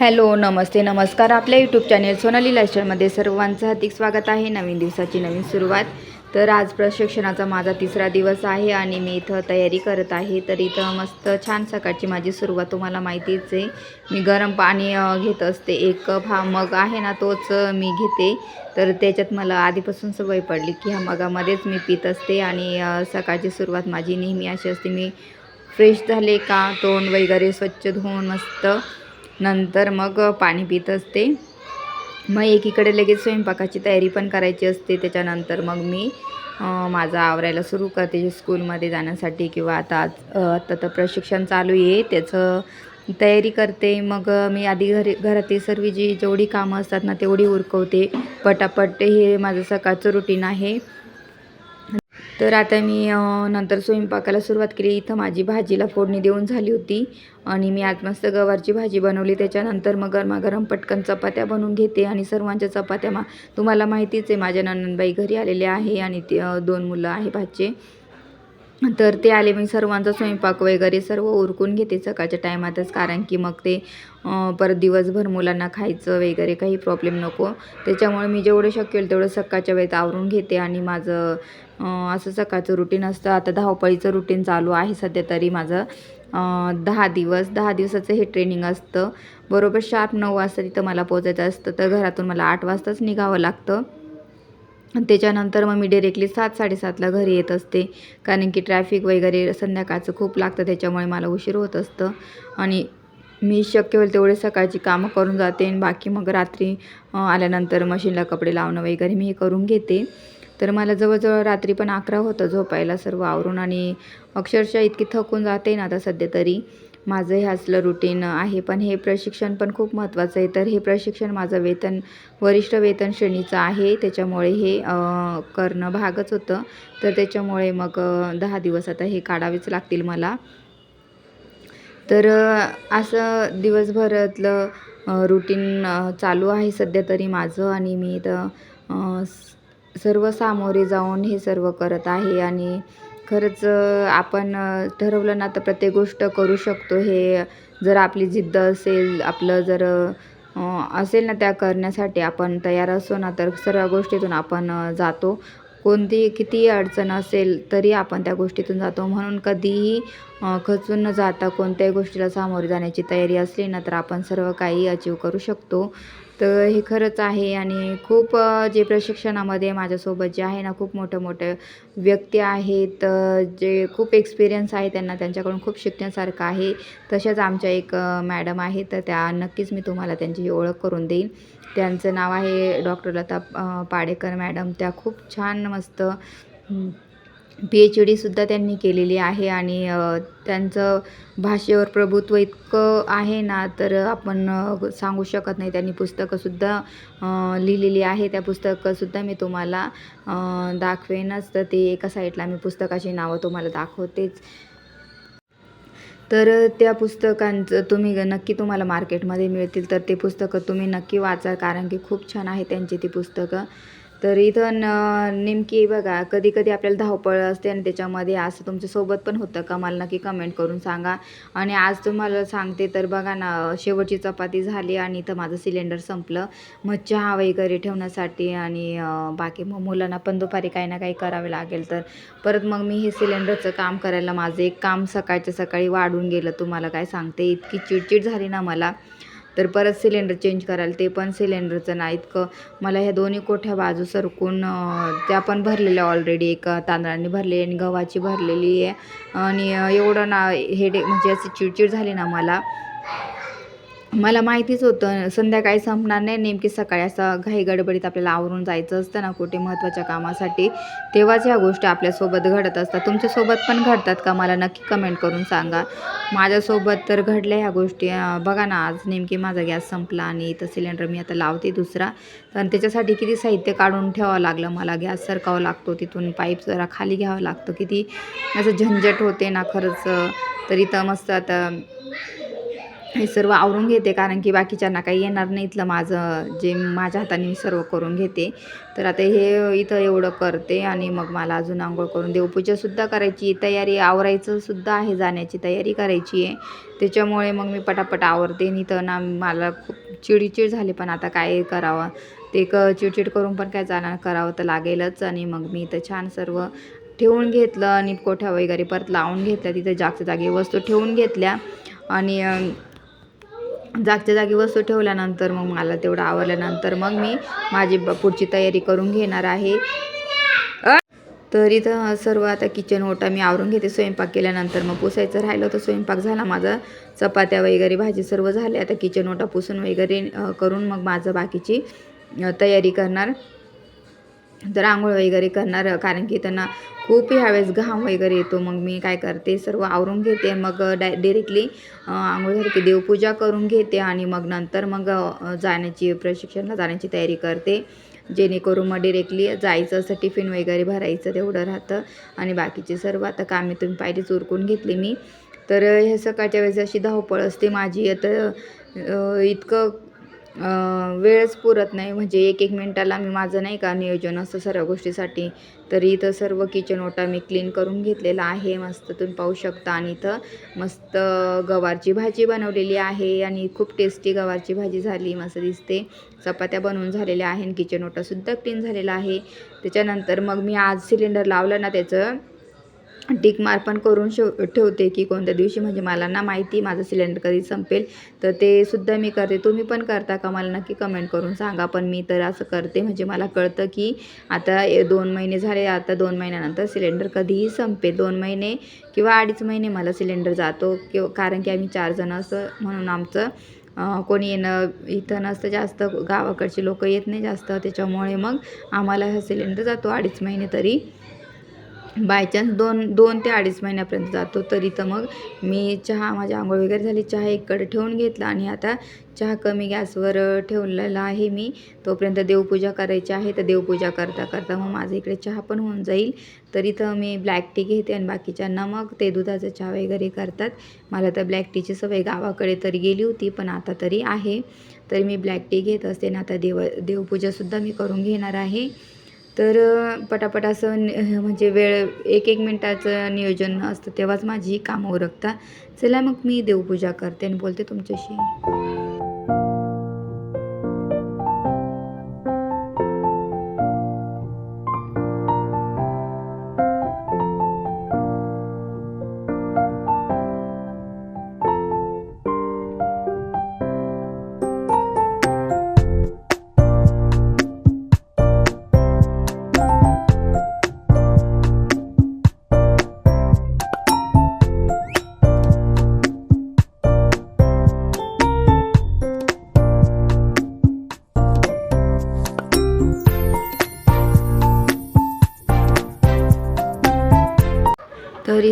Hello नमस्ते नमस्कार. आपल्या YouTube channel Sonali लायस्टरमध्ये सर्वांचं हार्दिक स्वागत आहे. नवीन दिवसाची नवीन सुरुवात. तर आज प्रशिक्षणाचा माझा तिसरा दिवस आहे आणि मी इथं तयारी करत आहे. तर इथं मस्त छान सकाळची माझी सुरुवात तुम्हाला माहितीच आहे. मी गरम पाणी घेत असते. एक कप हा मग आहे ना तोच मी घेते. तर त्याच्यात मला आधीपासून सवय पडली की ह्या मगामध्येच मी पित असते आणि सकाळची सुरुवात माझी नेहमी अशी असते. मी फ्रेश झाले का तोंड वगैरे स्वच्छ धुवून मस्त नंतर मग पाणी पित असते. मग एकीकडे लगेच स्वयंपाकाची तयारी पण करायची असते. त्याच्यानंतर मग मी माझा आवरायला सुरू करते. स्कूलमध्ये जाण्यासाठी किंवा आता आज आता तर प्रशिक्षण चालू आहे. त्याचं तयारी करते. मग मी आधी घरी घरातील सर्व जी जेवढी कामं असतात ना तेवढी उरकवते. पटापट हे माझं सकाळचं रुटीन आहे. तर आता मी नंतर स्वयंपाकाला सुरुवात केली. इथं माझी भाजीला फोडणी देऊन झाली होती आणि मी आज मस्त गवारची भाजी बनवली. त्याच्यानंतर मग गरमागरम पटकन चपात्या बनवून घेते आणि सर्वांच्या चपात्या मा तुम्हाला माहितीच आहे माझ्या नंदनबाई घरी आलेले आहे आणि ते दोन मुलं आहे भाचे. तर ते आले मी सर्वांचा स्वयंपाक वगैरे सर्व उरकून घेते सकाळच्या टायमातच कारण की मग ते परत दिवसभर मुलांना खायचं वगैरे काही प्रॉब्लेम नको. त्याच्यामुळे मी जेवढं शक्य होईल तेवढं सकाळच्या वेळेत आवरून घेते आणि माझं असं सकाळचं रुटीन असतं. आता धावपळीचं रुटीन चालू आहे सध्या तरी माझं. दहा दिवस दहा दिवसाचं हे ट्रेनिंग असतं. बरोबर शार्प नऊ वाजता तिथं मला पोचायचं असतं तर घरातून मला आठ वाजताच निघावं लागतं. त्याच्यानंतर मग मी डिरेक्टली सात साडेसातला घरी येत असते. कारण की ट्रॅफिक वगैरे संध्याकाळचं खूप लागतं त्याच्यामुळे मला उशीर होत असतं. आणि मी शक्य होईल तेवढे सकाळची कामं करून जाते आणि बाकी मग रात्री आल्यानंतर मशीनला कपडे लावणं वगैरे मी हे करून घेते. तर मला जवळजवळ रात्री पण अकरा होतं झोपायला सर्व आवरून आणि अक्षरशः इतकी थकून जाते ना आता सध्या तरी. माझं हे असलं रुटीन आहे. पण हे प्रशिक्षण पण खूप महत्त्वाचं आहे. तर हे प्रशिक्षण माझं वेतन वरिष्ठ वेतन श्रेणीचं आहे. त्याच्यामुळे हे करणं भागच होतं. तर त्याच्यामुळे मग दहा दिवस आता हे काढावेच लागतील मला. तर असं दिवसभरातलं रुटीन चालू आहे सध्या तरी माझं. आणि मी तर सर्व सामोरे जाऊन हे सर्व करत आहे. आणि खरंच आपण ठरवलं ना तर प्रत्येक गोष्ट करू शकतो. हे जर आपली जिद्द असेल आपलं जर असेल ना त्या करण्यासाठी आपण तयार असो ना तर सर्व गोष्टीतून आपण जातो. कोणती कितीही अडचण असेल तरी आपण त्या गोष्टीतून जातो. म्हणून कधीही खचून न जाता कोणत्याही गोष्टीला सामोरे जाण्याची तयारी असली ना तर आपण सर्व काही अचीव करू शकतो. तर हे खरंच आहे आणि खूप जे प्रशिक्षणामध्ये माझ्यासोबत जे आहे ना खूप मोठं मोठं व्यक्ती आहेत जे खूप एक्सपिरियन्स आहे त्यांना त्यांच्याकडून खूप शिकण्यासारखं आहे. तशाच आमच्या एक मॅडम आहे तर त्या नक्कीच मी तुम्हाला त्यांची ओळख करून देईन. त्यांचं नाव आहे डॉक्टर लता पाडेकर मॅडम त्या खूप छान मस्त पी एच डीसुद्धा त्यांनी केलेली आहे आणि त्यांचं भाषेवर प्रभुत्व इतकं आहे ना तर आपण सांगू शकत नाही. त्यांनी पुस्तकंसुद्धा लिहिलेली आहे. त्या पुस्तकंसुद्धा मी तुम्हाला दाखवेनच. तर ते एका साईडला मी पुस्तकाची नावं तुम्हाला दाखवतेच. तर त्या पुस्तकांचं तुम्ही नक्की तुम्हाला मार्केटमध्ये मिळतील. तर ते पुस्तकं तुम्ही नक्की वाचा कारण की खूप छान आहे त्यांची ती पुस्तकं. तर इथं न नेमकी बघा कधी कधी आपल्याला धावपळ असते आणि त्याच्यामध्ये असं तुमच्यासोबत पण होतं का? मला नक्की कमेंट करून सांगा. आणि आज तुम्हाला सांगते तर बघा ना शेवटची चपाती झाली आणि इथं माझं सिलेंडर संपलं. मग चहा वगैरे ठेवण्यासाठी आणि बाकी मग मुलांना पण दुपारी काही ना काही करावे लागेल तर. परत मग मी हे सिलेंडरचं काम करायला माझं एक काम सकाळच्या सकाळी वाढून गेलं. तुम्हाला काय सांगते इतकी चिडचिड झाली ना मला. तर परत सिलेंडर चेंज करायला ते पण सिलेंडरचं नाही इतकं मला ह्या दोन्ही कोठ्या बाजू सरकून त्या पण भरलेल्या ऑलरेडी एक तांदळाने भरलेली आणि गव्हाची भरलेली आहे. आणि एवढं ना हेडे म्हणजे अशी चिडचिड झाली ना मला. मला माहितीच होतं संध्याकाळी संपणार नाही. नेमकी सकाळी असं घाई गडबडीत आपल्याला आवरून जायचं असतं ना कुठे महत्त्वाच्या कामासाठी. तेव्हाच ह्या गोष्टी आपल्यासोबत घडत असतात. तुमच्यासोबत पण घडतात का? मला नक्की कमेंट करून सांगा. माझ्यासोबत तर घडल्या ह्या गोष्टी. बघा ना आज नेमकी माझा गॅस संपला आणि इथं सिलेंडर मी आता लावते दुसरा. पण त्याच्यासाठी किती साहित्य काढून ठेवावं लागलं मला. गॅस सरकावं लागतो तिथून पाईप जरा खाली घ्यावं लागतं. किती असं झंझट होते ना खरंच. तर इथं मस्त आता हे सर्व आवरून घेते कारण की बाकीच्यांना काही येणार नाही इथलं माझं जे माझ्या हाताने मी सर्व करून घेते. तर आता हे इथं एवढं करते आणि मग मला अजून आंघोळ करून देवपूजासुद्धा करायची तयारी आवरायचंसुद्धा आहे जाण्याची तयारी करायची आहे. त्याच्यामुळे मग मी पटापट आवरते आणि इथं ना मला खूप चिडचिड झाली पण आता काय करावं? ते क चिडचिड करून पण काय जाणार करावं तर लागेलच. आणि मग मी इथं छान सर्व ठेवून घेतलं आणि कोठ्या वगैरे परत लावून घेतल्या तिथं जागच्या जागी वस्तू ठेवून घेतल्या. आणि जागच्या जागी वस्तू ठेवल्यानंतर मग मला तेवढं आवरल्यानंतर मग मी माझी ब- पुढची तयारी करून घेणार आहे. तरी तर इथं सर्व आता किचन ओटा मी आवरून घेते. स्वयंपाक केल्यानंतर मग पुसायचं राहिलं तर स्वयंपाक झाला माझा. चपात्या वगैरे भाजी सर्व झाले. आता किचन ओटा पुसून वगैरे करून मग माझं बाकीची तयारी करणार. तर आंघोळ वगैरे करणार कारण की त्यांना खूप ह्यावेळेस घाम वगैरे येतो. मग मी काय करते सर्व आवरून घेते. मग डाय डिरेक्टली आंघोळ झाली की देवपूजा करून घेते आणि मग नंतर मग जाण्याची प्रशिक्षणाला जाण्याची तयारी करते. जेणेकरून मग डिरेक्टली जायचं असं टिफिन वगैरे भरायचं तेवढं राहतं. आणि बाकीचे सर्व आता कामे तुम्ही पाहिजे उरकून घेतली मी. तर ह्या सकाळच्या वेळेस अशी धावपळ असते माझी. आता इतकं वेळच पुरत नाही. म्हणजे एक एक मिनटाला मी माझं नाही का नियोजन असतं सर्व गोष्टीसाठी. तर इथं सर्व किचन ओटा मी क्लीन करून घेतलेला आहे. मस्त तुम्ही पाहू शकता. आणि इथं मस्त गवारची भाजी बनवलेली आहे. आणि खूप टेस्टी गवारची भाजी झाली. मस्त दिसते. चपात्या बनवून झालेल्या आहे आणि किचन ओटासुद्धा क्लीन झालेला आहे. त्याच्यानंतर मग मी आज सिलेंडर लावलं ना त्याचं टिक मार पण करून शेव ठेवते की कोणत्या दिवशी म्हणजे मला ना माहिती माझं सिलेंडर कधी संपेल तर ते सुद्धा मी करते. तुम्ही पण करता का मला नक्की कमेंट करून सांगा. पण मी तर असं करते. म्हणजे मला कळतं की आता ए- दोन महिने झाले. आता दोन महिन्यानंतर सिलेंडर कधीही संपेल. दोन महिने किंवा अडीच महिने मला सिलेंडर जातो. किंवा कारण की आम्ही चारजणं असं म्हणून आमचं कोणी येणं इथं नसतं जास्त. गावाकडची लोक येत नाही जास्त. त्याच्यामुळे मग आम्हाला हा सिलेंडर जातो. अडीच महिने तरी. बायचान्स दोन दोन ते अडीच महिन्यापर्यंत जातो. तरी तर मग मी चहा माझी आंघोळ वगैरे झाली चहा एककडे ठेवून घेतला आणि आता चहा कमी गॅसवर ठेवलेला आहे मी. तोपर्यंत देवपूजा करायची आहे. तर देवपूजा करता करता मग माझं इकडे चहा पण होऊन जाईल. तरी तर मी ब्लॅक टी घेते आणि बाकीच्यांना मग ते दुधाचा चहा वगैरे करतात. मला तर ब्लॅक टीची सवय गावाकडे तरी गेली होती पण आता तरी आहे. तरी मी ब्लॅक टी घेत असते आणि आता देव देवपूजासुद्धा मी करून घेणार आहे. तर पटापट असं न- म्हणजे वेळ एक एक मिनटाचं नियोजन असतं तेव्हाच माझी कामं उरकतात. चला मग मी देवपूजा करते आणि बोलते तुमच्याशी.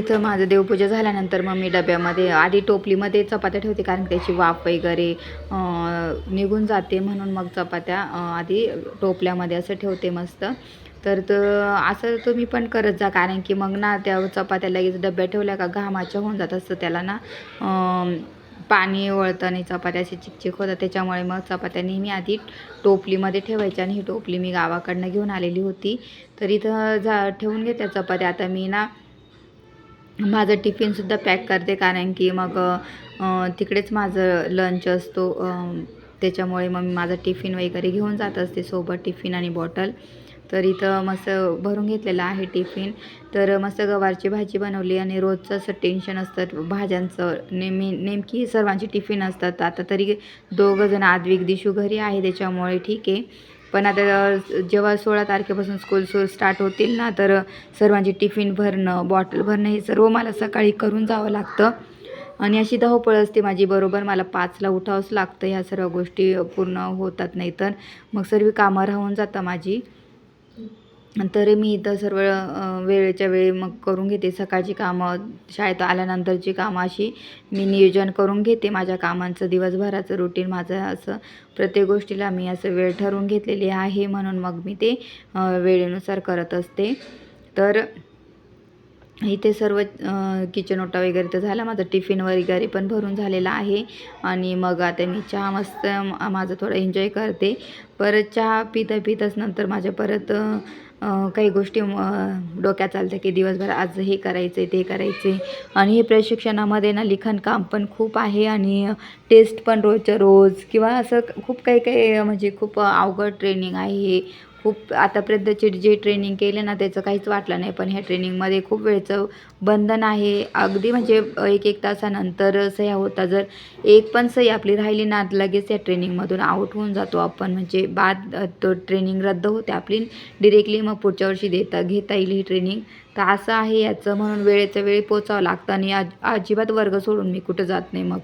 इथं माझं देवपूजा झाल्यानंतर मग मी डब्यामध्ये आधी टोपलीमध्ये चपात्या ठेवते कारण त्याची वाफ वगैरे निघून जाते म्हणून मग चपात्या आधी टोपल्यामध्ये असं ठेवते मस्त. तर त असं तुम्ही पण करत जा कारण की मग ना त्या चपात्या लगेच डब्यात ठेवल्या का घामाच्या होऊन जात असतं. त्याला ना पाणी वळतं आणि चपात्या अशी चिकचिक होतात. त्याच्यामुळे मग चपात्या नेहमी आधी टोपलीमध्ये ठेवायच्या आणि ही टोपली मी गावाकडनं घेऊन आलेली होती. तर इथं जा ठेवून घेत्या चपात्या. आता मी ना माझं टिफिनसुद्धा पॅक करते कारण की मग तिकडेच माझं लंच असतो. त्याच्यामुळे मग मी माझं टिफिन वगैरे घेऊन जात असते सोबत टिफिन आणि बॉटल तर इथं मस्त भरून घेतलेलं आहे टिफिन तर मस्त गवारची भाजी बनवली आणि रोजचं असं टेन्शन असतं भाज्यांचं. नेहमी नेमकी सर्वांची टिफिन असतात. आता तरी दोघं जण आद्विक दिशू घरी आहे त्याच्यामुळे ठीक आहे. पण आता जेव्हा सोळा तारखेपासून स्कूल सुरू स्टार्ट होतील ना तर सर्वांची टिफिन भरणं बॉटल भरणं हे सर्व मला सकाळी करून जावं लागतं. आणि अशी धावपळ असते माझी बरोबर मला पाचला उठावंच लागतं ह्या सर्व गोष्टी पूर्ण होतात नाही तर मग सर्व कामं राहून जातं माझी. तरी मी इथं सर्व वेळेच्या वेळी मग करून घेते. सकाळची कामं शाळेत आल्यानंतरची कामं अशी मी नियोजन करून घेते. माझ्या कामांचं दिवसभराचं रुटीन माझं असं प्रत्येक गोष्टीला मी असं वेळ ठरवून घेतलेली आहे म्हणून मग मी ते वेळेनुसार करत असते. तर इथे सर्व किचन ओटा वगैरे तर झाला. माझा टिफिन वगैरे पण भरून झालेला आहे. आणि मग आता मी चहा मस्त माझं थोडं एन्जॉय करते. परत चहा पिता पिताच नंतर माझ्या परत काही गोष्टी डोक्यात चालतं की दिवसभर आज हे करायचं आहे ते करायचे आणि हे प्रशिक्षणामध्ये ना लिखाण काम पण खूप आहे आणि टेस्ट पण रोजच्या रोज किंवा असं खूप काही काही म्हणजे खूप अवघड ट्रेनिंग आहे हे. खूप आतापर्यंतचे जे ट्रेनिंग केले ना त्याचं काहीच वाटलं नाही. पण ह्या ट्रेनिंगमध्ये खूप वेळचं बंधन आहे. अगदी म्हणजे एक एक तासानंतर सह्या होता. जर एक पण सही आपली राहिली ना लगेच या ट्रेनिंगमधून आउट होऊन जातो आपण. म्हणजे बाद तो ट्रेनिंग रद्द होते. आपली डिरेक्टली मग पुढच्या वर्षी देता घेता येईल ही ट्रेनिंग तर असं आहे याचं. म्हणून वेळेच्या वेळी पोचावं लागतं आणि अजिबात वर्ग सोडून मी कुठं जात नाही मग.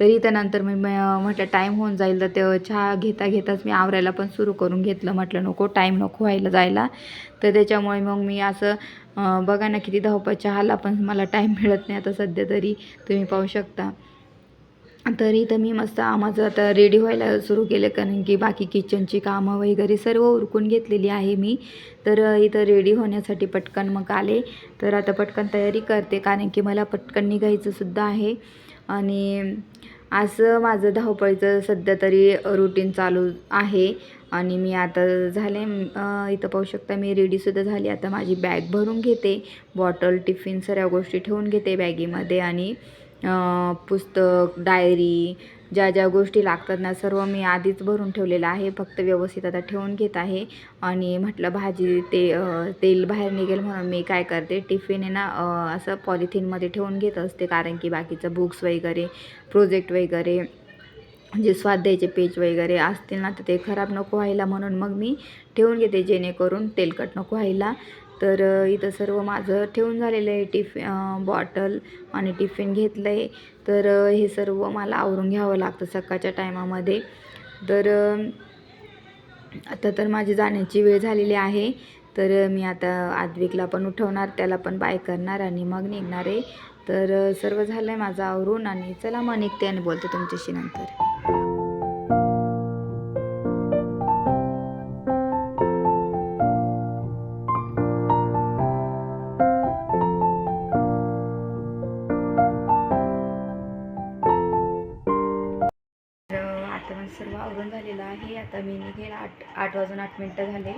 तरी त्यानंतर मी म- म्हटलं टाईम होऊन जाईल तर ते चहा घेता घेताच मी आवरायला पण सुरू करून घेतलं. म्हटलं नको टाईम नको व्हायला जायला. तर त्याच्यामुळे मग मी असं बघा ना किती धावपळ चहाला पण मला टाईम मिळत नाही आता सध्या तरी. तुम्ही पाहू शकता. तरी तर मी मस्त माझं आता रेडी व्हायला सुरू केलं. कारण की बाकी किचनची कामं वगैरे सर्व उरकून घेतलेली आहे मी. तर इथं रेडी होण्यासाठी पटकन मग आले. तर आता पटकन तयारी करते. कारण की मला पटकन निघायचं सुद्धा आहे. आणि असं माझं धावपळीचं सध्या तरी रुटीन चालू आहे. आणि मी आता झाले इथं पाहू शकता मी रेडीसुद्धा झाली. आता माझी बॅग भरून घेते बॉटल टिफिन सर्व गोष्टी ठेवून घेते बॅगीमध्ये आणि पुस्तक डायरी ज्या ज्या गोष्टी लागतात ना सर्व मी आधीच भरून ठेवलेलं आहे. फक्त व्यवस्थित आता ठेवून घेत आहे. आणि म्हटलं भाजी ते तेल बाहेर निघेल म्हणून मी काय करते टिफिन आहे ना असं पॉलिथिनमध्ये ठेवून घेत असते. कारण की बाकीचं बुक्स वगैरे प्रोजेक्ट वगैरे जे स्वाध्यायचे पेज वगैरे असतील ना तर ते खराब नको व्हायला म्हणून मग मी ठेवून घेते जेणेकरून तेलकट नको व्हायला. तर इथं सर्व माझं ठेवून झालेलं आहे. टिफि बॉटल आणि टिफिन घेतलं आहे तर हे सर्व मला आवरून घ्यावं लागतं सकाळच्या टायमामध्ये. तर आता तर माझी जाण्याची वेळ झालेली आहे. तर मी आता आद्विकला पण उठवणार त्याला पण बाय करणार आणि मग निघणार आहे. तर सर्व झालं आहे माझं आवरून आणि चला मग निघते आणि बोलते तुमच्याशी नंतर. झालेलं आहे आता मी निघेल आठ आठ वाजून आठ मिनटं झाले.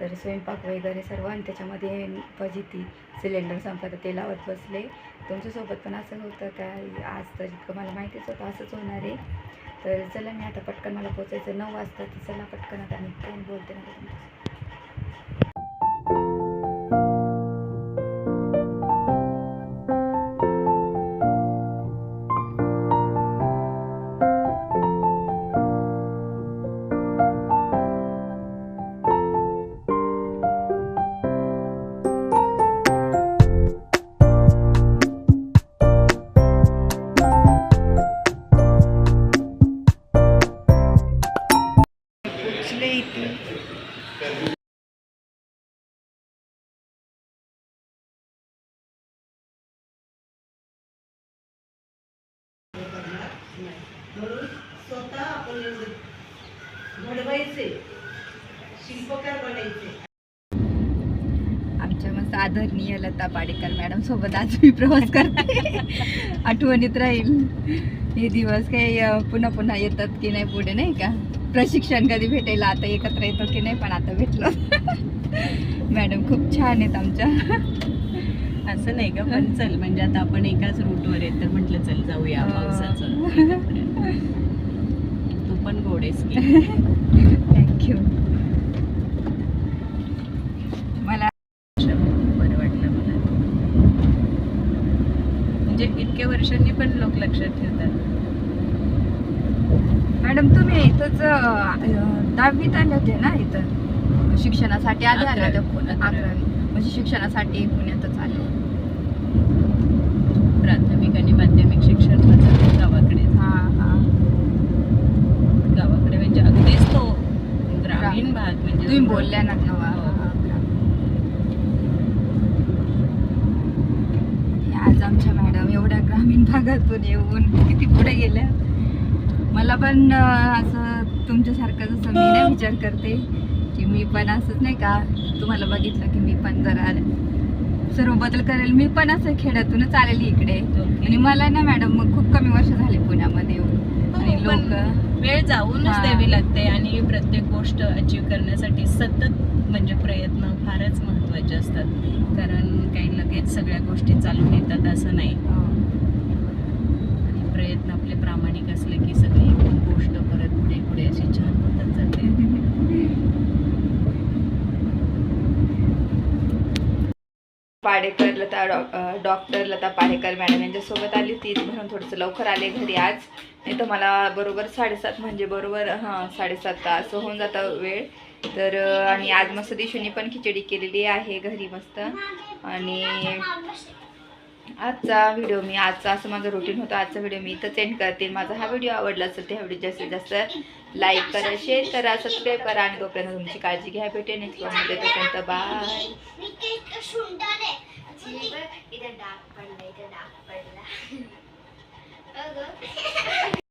तर स्वयंपाक वगैरे सर्व आणि त्याच्यामध्ये फजिती सिलेंडर संपलं तर ते लावत बसले. तुमच्यासोबत पण असं होतं काय आज तर इतकं मला माहितीच होतं असंच होणार आहे. तर चला मी आता पटकन मला पोचायचं. नऊ वाजता तर चला पटकन आता निघते आणि बोलते. ना घडवायचे. शिल्पकार बनायचे. आमच्या मस्त आदरणीय लता पाडेकर मॅडम सोबत आज मी प्रवास करते. आठवणीत राहील. हे दिवस काही पुन्हा पुन्हा येतात की नाही पुढे नाही का? प्रशिक्षण कधी भेटायला आता एकत्र येतो की नाही पण आता भेटलो. मॅडम खूप छान आहेत आमच्या. असं नाही का पण चल म्हणजे आता आपण एकाच रूटवर आहे तर म्हटलं चल जाऊया. पावसाचं. की. थँक्यू मला बरं वाटलं मला. म्हणजे इतक्या वर्षांनी पण लोक लक्षात ठेवतात. मॅडम तुम्ही इथंच दहावीत आले होते ना इथं? शिक्षणासाठी आले आले होते. पुण्यात अकरावी. म्हणजे शिक्षणासाठी पुण्यातच आले. प्राथमिक आणि माध्यमिक शिक्षण माझं गावाकडे हा हा गावाकडे म्हणजे अगदीच तो ग्रामीण ग्रामीण. भाग म्हणजे तुम्ही बोलल्या ना नवा हो. आज आमच्या मॅडम एवढ्या ग्रामीण भागातून येऊन किती पुढे गेल्या मला पण असं तुमच्यासारखं जसं मी नाही विचार करते की मी पण असंच नाही का तुम्हाला बघितलं की मी पण जरा सर्व बदल करेल मी पण असं खेड्यातूनच आलेली इकडे. आणि मला ना मॅडम मग खूप कमी वर्ष झाले पुण्यामध्ये येऊन आणि हो, पण लोक वेळ जाऊनच. द्यावी लागते आणि प्रत्येक गोष्ट अचीव करण्यासाठी सतत म्हणजे प्रयत्न फारच महत्त्वाचे असतात. कारण काही लगेच सगळ्या गोष्टी चालून येतात असं नाही. आणि प्रयत्न आपले प्रामाणिक असले की सगळी गोष्ट परत पुढे पुढे अशी छान होतच जाते. पाडेकर लता डॉ- डॉक्टर लता पाडेकर मॅडम यांच्यासोबत आली. होती म्हणून थोडंसं लवकर आले घरी आज. नाही तर मला बरोबर साडेसात म्हणजे बरोबर हां साडेसात तास होऊन जातं वेळ. तर आणि आज मस्त दिशूनी पण खिचडी केलेली आहे घरी मस्त. आणि आजचा व्हिडिओ मी आजचा असं माझं रुटीन होतं आजचा व्हिडिओ मी इथंच एंड करते. माझा हा व्हिडिओ आवडला असेल त्या व्हिडिओ जास्तीत जास्त लाईक करा शेअर करा सबस्क्राईब करा. आणि तोपर्यंत तुमची काळजी घ्या भेटे नेक्स्टमध्ये. तोपर्यंत बाय هذا